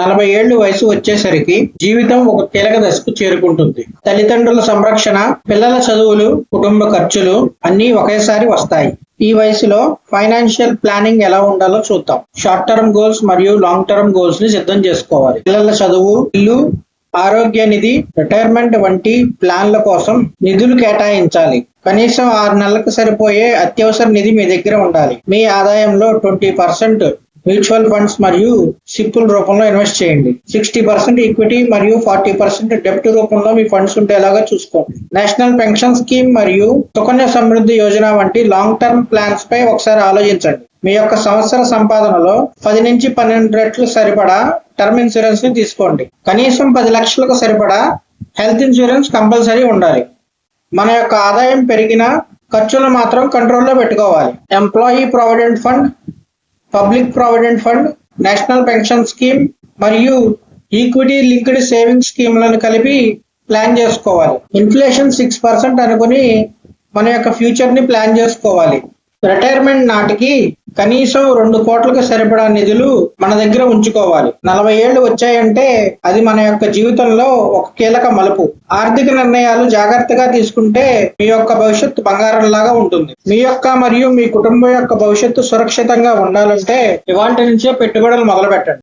నలభై ఏళ్ళు వయసు వచ్చేసరికి జీవితం ఒక కీలక దశకు చేరుకుంటుంది. తల్లిదండ్రుల సంరక్షణ పిల్లల చదువులు కుటుంబ ఖర్చులు అన్నీ ఒకేసారి వస్తాయి. ఈ వయసులో ఫైనాన్షియల్ ప్లానింగ్ ఎలా ఉండాలో చూద్దాం. షార్ట్ టర్మ్ గోల్స్ మరియు లాంగ్ టర్మ్ గోల్స్ని సిద్ధం చేసుకోవాలి. పిల్లల చదువు ఇల్లు ఆరోగ్య నిధి రిటైర్మెంట్ వంటి ప్లాన్ల కోసం నిధులు కేటాయించాలి. కనీసం ఆరు నెలలకు సరిపోయే అత్యవసర నిధి మీ దగ్గర ఉండాలి. మీ ఆదాయంలో ట్వంటీ పర్సెంట్ మ్యూచువల్ ఫండ్స్ మరియు సిప్పుల రూపంలో ఇన్వెస్ట్ చేయండి. సిక్స్టీ పర్సెంట్ ఈక్విటీ మరియు ఫార్టీ పర్సెంట్ డెప్ట్ రూపంలో మీ ఫండ్స్ ఉండేలాగా చూసుకోండి. నేషనల్ పెన్షన్ స్కీమ్ మరియు సుకన్య సమృద్ధి యోజన వంటి లాంగ్ టర్మ్ ప్లాన్స్ పై ఒకసారి ఆలోచించండి. మీ యొక్క సంవత్సర సంపాదనలో పది నుంచి పన్నెండు రెట్లు సరిపడా టర్మ్ ఇన్సూరెన్స్ని తీసుకోండి. కనీసం పది లక్షలకు సరిపడా హెల్త్ ఇన్సూరెన్స్ కంపల్సరీ ఉండాలి. మన యొక్క ఆదాయం పెరిగిన ఖర్చులు మాత్రం కంట్రోల్లో పెట్టుకోవాలి. Employee provident fund public provident fund national pension scheme మరియు ఈక్విటీ లింక్డ్ సేవింగ్స్ స్కీమ్లను కలిపి ప్లాన్ చేసుకోవాలి. ఇన్ఫ్లేషన్ సిక్స్ పర్సెంట్ అనుకుని మన యొక్క ఫ్యూచర్ని ప్లాన్ చేసుకోవాలి. రిటైర్మెంట్ నాటికి కనీసం రెండు కోట్లకు సరిపడా నిధులు మన దగ్గర ఉంచుకోవాలి. నలభై ఏళ్ళు వచ్చాయంటే అది మన యొక్క జీవితంలో ఒక కీలక మలుపు. ఆర్థిక నిర్ణయాలు జాగ్రత్తగా తీసుకుంటే మీ యొక్క భవిష్యత్తు బంగారం లాగా ఉంటుంది. మీ యొక్క మరియు మీ కుటుంబం యొక్క భవిష్యత్తు సురక్షితంగా ఉండాలంటే ఇవాళ నుంచే పెట్టుబడులు మొదలు పెట్టండి